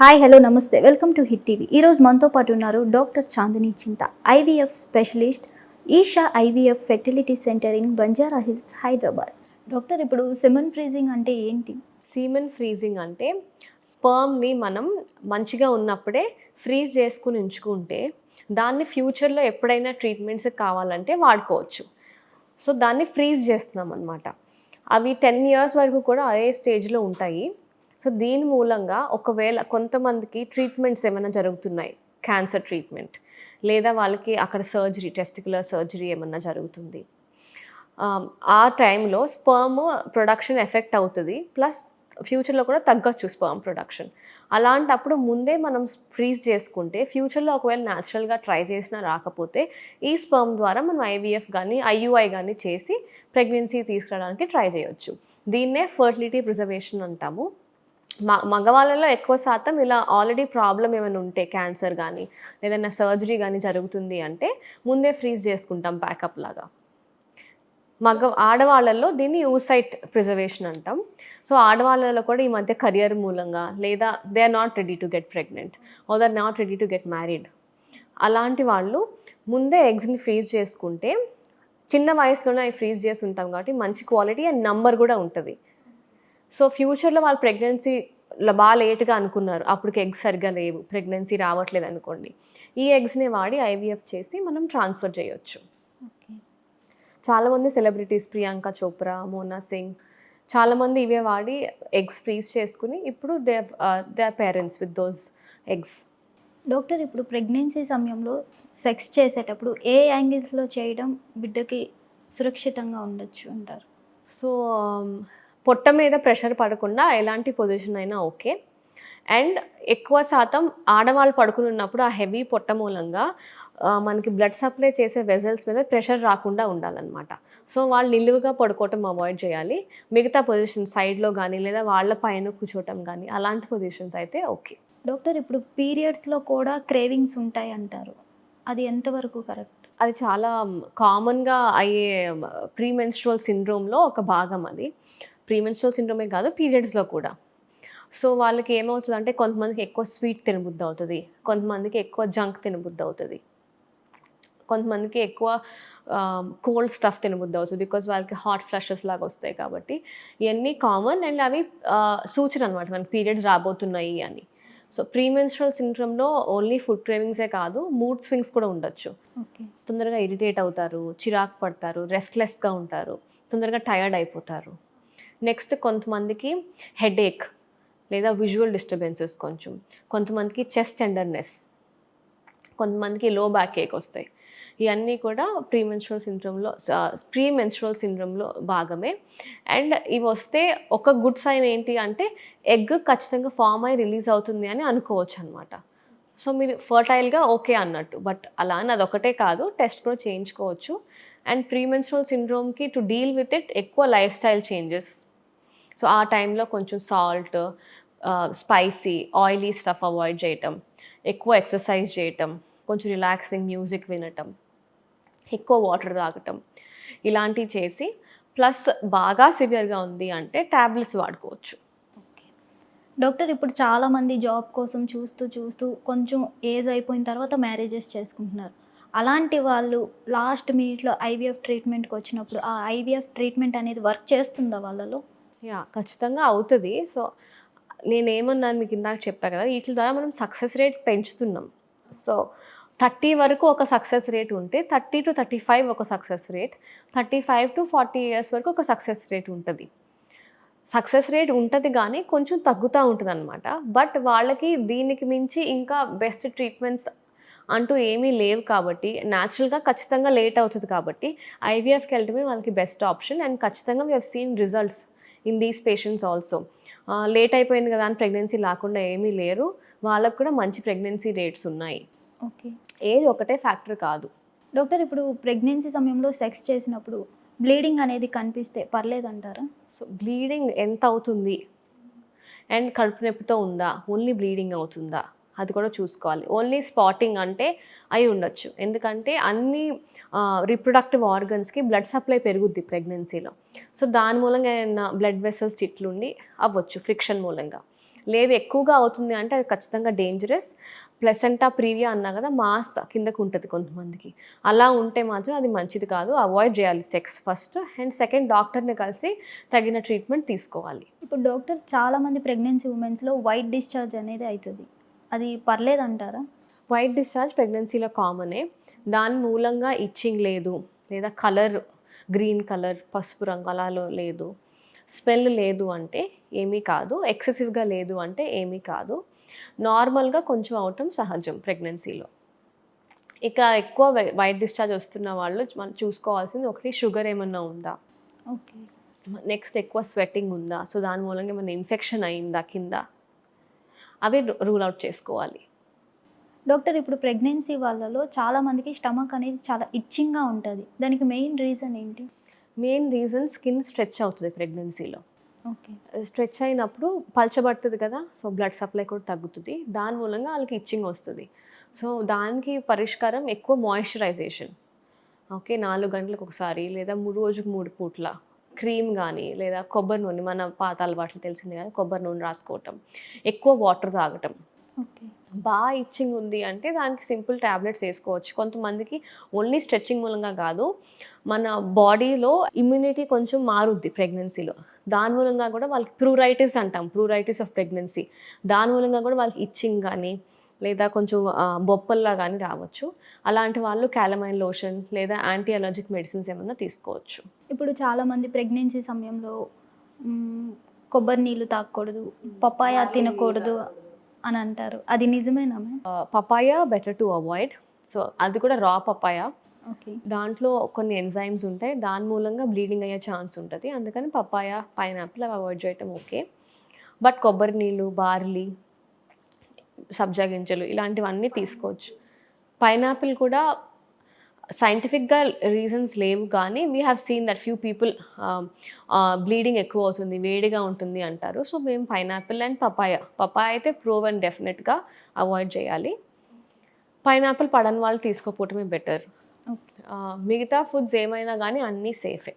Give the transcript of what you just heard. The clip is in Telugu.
Hi hello namaste. Welcome to hit TV. ఈరోజు మనతో పాటు ఉన్నారు doctor Chandini Chinta IVF specialist Eesha IVF fertility centre in Banjara Hills Hyderabad. Doctor ఇప్పుడు సెమన్ ఫ్రీజింగ్ అంటే ఏంటి? సీమన్ ఫ్రీజింగ్ అంటే స్పర్మ్ని మనం మంచిగా ఉన్నప్పుడే ఫ్రీజ్ చేసుకుని ఉంచుకుంటే దాన్ని ఫ్యూచర్లో ఎప్పుడైనా ట్రీట్మెంట్స్ కావాలంటే వాడుకోవచ్చు. సో దాన్ని ఫ్రీజ్ చేస్తున్నాం అనమాట అవి టెన్ ఇయర్స్ వరకు కూడా అదే స్టేజ్లో ఉంటాయి. సో దీని మూలంగా ఒకవేళ కొంతమందికి ట్రీట్మెంట్స్ ఏమైనా జరుగుతున్నాయి క్యాన్సర్ ట్రీట్మెంట్ లేదా వాళ్ళకి అక్కడ సర్జరీ టెస్టికులర్ సర్జరీ ఏమన్నా జరుగుతుంది. ఆ టైంలో స్పర్మ్ ప్రొడక్షన్ ఎఫెక్ట్ అవుతుంది ప్లస్ ఫ్యూచర్లో కూడా తగ్గచ్చు స్పర్మ్ ప్రొడక్షన్ అలాంటప్పుడు ముందే మనం ఫ్రీజ్ చేసుకుంటే ఫ్యూచర్లో ఒకవేళ న్యాచురల్గా ట్రై చేసినా రాకపోతే ఈ స్పర్మ్ ద్వారా మనం ఐవీఎఫ్ కానీ ఐయుఐ కానీ చేసి ప్రెగ్నెన్సీ తీసుకురావడానికి ట్రై చేయొచ్చు. దీన్నే ఫర్టిలిటీ ప్రిజర్వేషన్ అంటాము. మగవాళ్ళలో ఎక్కువ శాతం ఇలా ఆల్రెడీ ప్రాబ్లం ఏమైనా ఉంటే క్యాన్సర్ కానీ ఏదైనా సర్జరీ కానీ జరుగుతుంది అంటే ముందే ఫ్రీజ్ చేసుకుంటాం బ్యాకప్ లాగా. మగ ఆడవాళ్ళల్లో దీన్ని యూసైట్ ప్రిజర్వేషన్ అంటాం. సో ఆడవాళ్ళలో కూడా ఈ మధ్య కెరియర్ మూలంగా లేదా they are not ready to get pregnant or they're not ready to get married అలాంటి వాళ్ళు ముందే ఎగ్స్ని ఫ్రీజ్ చేసుకుంటే చిన్న వయసులోనే అవి ఫ్రీజ్ చేసి ఉంటాం కాబట్టి మంచి క్వాలిటీ అండ్ నంబర్ కూడా ఉంటుంది. సో ఫ్యూచర్లో వాళ్ళు ప్రెగ్నెన్సీ బాగా లేట్గా అనుకున్నారు. అప్పటికి ఎగ్స్ సరిగ్గా లేవు. ప్రెగ్నెన్సీ రావట్లేదు అనుకోండి. ఈ ఎగ్స్ని వాడి ఐవీఎఫ్ చేసి మనం ట్రాన్స్ఫర్ చేయొచ్చు. ఓకే. చాలామంది సెలబ్రిటీస్ ప్రియాంక చోప్రా మోనా సింగ్ చాలామంది ఇవే వాడి ఎగ్స్ ఫ్రీజ్ చేసుకుని ఇప్పుడు they they parents with those eggs. Doctor ఇప్పుడు ప్రెగ్నెన్సీ సమయంలో సెక్స్ చేసేటప్పుడు ఏ యాంగిల్స్లో చేయడం బిడ్డకి సురక్షితంగా ఉండొచ్చు అంటారు? సో పొట్ట మీద ప్రెషర్ పడకుండా ఎలాంటి పొజిషన్ అయినా ఓకే. అండ్ ఎక్కువ శాతం ఆడవాళ్ళు పడుకుని ఉన్నప్పుడు ఆ హెవీ పొట్ట మూలంగా మనకి బ్లడ్ సప్లై చేసే వెజల్స్ మీద ప్రెషర్ రాకుండా ఉండాలన్నమాట. సో వాళ్ళు నిలువుగా పడుకోవటం అవాయిడ్ చేయాలి. మిగతా పొజిషన్ సైడ్లో కానీ లేదా వాళ్ళ పైన కూర్చోవటం కానీ అలాంటి పొజిషన్స్ అయితే ఓకే. డాక్టర్ ఇప్పుడు పీరియడ్స్లో కూడా క్రేవింగ్స్ ఉంటాయి అంటారు. అది ఎంతవరకు కరెక్ట్? అది చాలా కామన్గా అయ్యే ప్రీ మెన్స్ట్రువల్ సిండ్రోమ్లో ఒక భాగం అది. ప్రీ మెన్స్ట్రువల్ సిండ్రోమే కాదు పీరియడ్స్లో కూడా. సో వాళ్ళకి ఏమవుతుంది అంటే కొంతమందికి ఎక్కువ స్వీట్ తినబుద్ధి అవుతుంది కొంతమందికి ఎక్కువ జంక్ తినబుద్ధి అవుతుంది కొంతమందికి ఎక్కువ కోల్డ్ స్టఫ్ తినబుద్ధి అవుతుంది బికాజ్ వాళ్ళకి హాట్ ఫ్లషెస్ లాగా వస్తాయి కాబట్టి ఇవన్నీ కామన్ అండ్ అవి సూచన అనమాట మనకి పీరియడ్స్ రాబోతున్నాయి అని. సో ప్రీ మెన్స్ట్రల్ సిండ్రోమ్లో ఓన్లీ ఫుడ్ క్రేవింగ్సే కాదు మూడ్ స్వింగ్స్ కూడా ఉండొచ్చు. తొందరగా ఇరిటేట్ అవుతారు చిరాకు పడతారు రెస్ట్లెస్గా ఉంటారు తొందరగా టయర్డ్ అయిపోతారు. నెక్స్ట్ కొంతమందికి హెడేక్ లేదా విజువల్ డిస్టర్బెన్సెస్ కొంచెం. కొంతమందికి చెస్ట్ టెండర్నెస్ కొంతమందికి లో బ్యాక్ ఏక్ వస్తాయి. ఇవన్నీ కూడా ప్రీమెన్స్ట్రల్ సిండ్రమ్లో సిండ్రోమ్లో సిండ్రమ్లో సిండ్రోమ్లో భాగమే. అండ్ ఇవి వస్తే ఒక గుడ్ సైన్ ఏంటి అంటే ఎగ్ ఖచ్చితంగా ఫామ్ అయి రిలీజ్ అవుతుంది అని అనుకోవచ్చు అనమాట సో మీరు ఫర్టైల్గా ఓకే అన్నట్టు. బట్ అలా అని అదొకటే కాదు టెస్ట్ కూడా చేయించుకోవచ్చు. అండ్ ప్రీమెన్స్ట్రల్ సిండ్రోమ్కి టు డీల్ విత్ ఇట్ ఎక్కువ లైఫ్ స్టైల్ చేంజెస్ సో ఆ టైంలో కొంచెం salt spicy oily stuff avoid చేయటం ఎక్కువ ఎక్సర్సైజ్ చేయటం కొంచెం రిలాక్సింగ్ మ్యూజిక్ వినటం ఎక్కువ వాటర్ తాగటం ఇలాంటివి చేసి ప్లస్ బాగా సివియర్గా ఉంది అంటే ట్యాబ్లెట్స్ వాడుకోవచ్చు. డాక్టర్ ఇప్పుడు చాలామంది జాబ్ కోసం చూస్తూ చూస్తూ కొంచెం ఏజ్ అయిపోయిన తర్వాత మ్యారేజెస్ చేసుకుంటున్నారు. అలాంటి వాళ్ళు లాస్ట్ మినిట్లో ఐవీఎఫ్ ట్రీట్మెంట్కి వచ్చినప్పుడు ఆ ఐవీఎఫ్ ట్రీట్మెంట్ అనేది వర్క్ చేస్తుందా వాళ్ళలో? యా ఖచ్చితంగా అవుతుంది. సో నేనేమన్నాను మీకు ఇందాక చెప్పా కదా వీటి ద్వారా మనం సక్సెస్ రేట్ పెంచుతున్నాం. సో థర్టీ వరకు ఒక సక్సెస్ రేట్ ఉంటే థర్టీ టు థర్టీ ఫైవ్ ఒక success rate thirty five to forty years వరకు ఒక సక్సెస్ రేట్ ఉంటుంది. సక్సెస్ రేట్ ఉంటుంది కానీ కొంచెం తగ్గుతూ ఉంటుంది అనమాట బట్ వాళ్ళకి దీనికి మించి ఇంకా బెస్ట్ ట్రీట్మెంట్స్ అంటూ ఏమీ లేవు కాబట్టి న్యాచురల్గా ఖచ్చితంగా లేట్ అవుతుంది కాబట్టి ఐవీఎఫ్కి వెళ్ళడమే వాళ్ళకి బెస్ట్ ఆప్షన్ అండ్ ఖచ్చితంగా we have seen results in these patients also late అయిపోయింది కదా అని ప్రెగ్నెన్సీ లేకుండా ఏమీ లేరు. వాళ్ళకు కూడా మంచి ప్రెగ్నెన్సీ రేట్స్ ఉన్నాయి. ఓకే ఏజ్ ఒకటే ఫ్యాక్టర్ కాదు. డాక్టర్ ఇప్పుడు ప్రెగ్నెన్సీ సమయంలో సెక్స్ చేసినప్పుడు బ్లీడింగ్ అనేది కనిపిస్తే పర్లేదంటారా? సో బ్లీడింగ్ ఎంత అవుతుంది? అండ్ కడుపు నొప్పితో ఉందా? ఓన్లీ బ్లీడింగ్ అవుతుందా? అది కూడా చూసుకోవాలి. ఓన్లీ స్పాటింగ్ అంటే అయి ఉండొచ్చు. ఎందుకంటే అన్ని రిప్రొడక్టివ్ ఆర్గన్స్కి బ్లడ్ సప్లై పెరుగుద్ది ప్రెగ్నెన్సీలో సో దాని మూలంగా ఏమైనా బ్లడ్ వెసల్స్ చిట్లుండి అవ్వచ్చు ఫ్రిక్షన్ మూలంగా. లేదు ఎక్కువగా అవుతుంది అంటే అది ఖచ్చితంగా డేంజరస్ ప్లెసెంటా ప్రీవియా అన్నా కదా మాస్ కిందకు ఉంటుంది కొంతమందికి. అలా ఉంటే మాత్రం అది మంచిది కాదు. అవాయిడ్ చేయాలి సెక్స్ ఫస్ట్ అండ్ సెకండ్ డాక్టర్ని కలిసి తగిన ట్రీట్మెంట్ తీసుకోవాలి. ఇప్పుడు డాక్టర్ చాలామంది ప్రెగ్నెన్సీ ఉమెన్స్లో వైట్ డిశ్చార్జ్ అనేది అవుతుంది అది పర్లేదంటారా? వైట్ డిశ్చార్జ్ ప్రెగ్నెన్సీలో కామనే దాని మూలంగా ఇచ్చింగ్ లేదు లేదా కలర్ గ్రీన్ కలర్ పసుపు రంగు అలా లేదు. స్మెల్ లేదు అంటే ఏమీ కాదు. ఎక్సెసివ్గా లేదు అంటే ఏమీ కాదు. నార్మల్గా కొంచెం అవటం సహజం ప్రెగ్నెన్సీలో ఇక ఎక్కువ వైట్ డిశ్చార్జ్ వస్తున్న వాళ్ళు మనం చూసుకోవాల్సింది ఒకటి షుగర్ ఏమన్నా ఉందా? ఓకే. నెక్స్ట్ ఎక్కువ స్వెట్టింగ్ ఉందా? సో దాని మూలంగా ఏమైనా ఇన్ఫెక్షన్ అయిందా కింద? అవి రూల్ అవుట్ చేసుకోవాలి. డాక్టర్ ఇప్పుడు ప్రెగ్నెన్సీ వాళ్ళలో చాలా మందికి స్టమక్ అనేది చాలా ఇచ్చింగ్గా ఉంటుంది. దానికి మెయిన్ రీజన్ ఏంటి? మెయిన్ రీజన్ స్కిన్ స్ట్రెచ్ అవుతుంది ప్రెగ్నెన్సీలో. ఓకే. స్ట్రెచ్ అయినప్పుడు పలచబడుతుంది కదా సో బ్లడ్ సప్లై కూడా తగ్గుతుంది. దాని మూలంగా వాళ్ళకి ఇచ్చింగ్ వస్తుంది. సో దానికి పరిష్కారం ఎక్కువ మాయిశ్చరైజేషన్. ఓకే నాలుగు గంటలకు ఒకసారి లేదా మూడు రోజుకు మూడు పూట్ల క్రీమ్ కానీ లేదా కొబ్బరి నూనె మన పాత అలవాట్లు తెలిసింది కదా కొబ్బరి నూనె రాసుకోవటం ఎక్కువ వాటర్ తాగటం. బాగా ఇచ్చింగ్ ఉంది అంటే దానికి సింపుల్ ట్యాబ్లెట్స్ వేసుకోవచ్చు. కొంతమందికి ఓన్లీ స్ట్రెచ్చింగ్ మూలంగా కాదు మన బాడీలో ఇమ్యూనిటీ కొంచెం మారుద్ది ప్రెగ్నెన్సీలో. దాని మూలంగా కూడా వాళ్ళకి ప్రూరైటిస్ అంటాం ప్రూరైటిస్ ఆఫ్ ప్రెగ్నెన్సీ. దాని మూలంగా కూడా వాళ్ళకి ఇచ్చింగ్ కానీ లేదా కొంచెం బొప్పల్లా కానీ రావచ్చు. అలాంటి వాళ్ళు క్యాలమైన్ లోషన్ లేదా యాంటీ అలర్జిక్ మెడిసిన్స్ ఏమన్నా తీసుకోవచ్చు. ఇప్పుడు చాలా మంది ప్రెగ్నెన్సీ సమయంలో కొబ్బరి నీళ్ళు తాగకూడదు పపాయ తినకూడదు అని అంటారు. అది నిజమేనా papaya better to avoid so అది కూడా రా పపాయ ఓకే. దాంట్లో కొన్ని ఎంజైమ్స్ ఉంటాయి. దాని మూలంగా బ్లీడింగ్ అయ్యే ఛాన్స్ ఉంటుంది. అందుకని పపాయ పైనాపిల్ అవి అవాయిడ్ చేయటం ఓకే బట్ కొబ్బరి నీళ్ళు బార్లీ సబ్జా గింజలు ఇలాంటివన్నీ తీసుకోవచ్చు. పైనాపిల్ కూడా సైంటిఫిక్గా రీజన్స్ లేవు కానీ we have seen that few people bleeding ఎక్కువ అవుతుంది వేడిగా ఉంటుంది అంటారు. సో మేము పైనాపిల్ అండ్ పపాయ పపాయ అయితే ప్రోవ్ అండ్ డెఫినెట్గా అవాయిడ్ చేయాలి. పైనాపిల్ పడని వాళ్ళు తీసుకోపోవటమే బెటర్ ఓకే మిగతా ఫుడ్స్ ఏమైనా కానీ అన్నీ సేఫే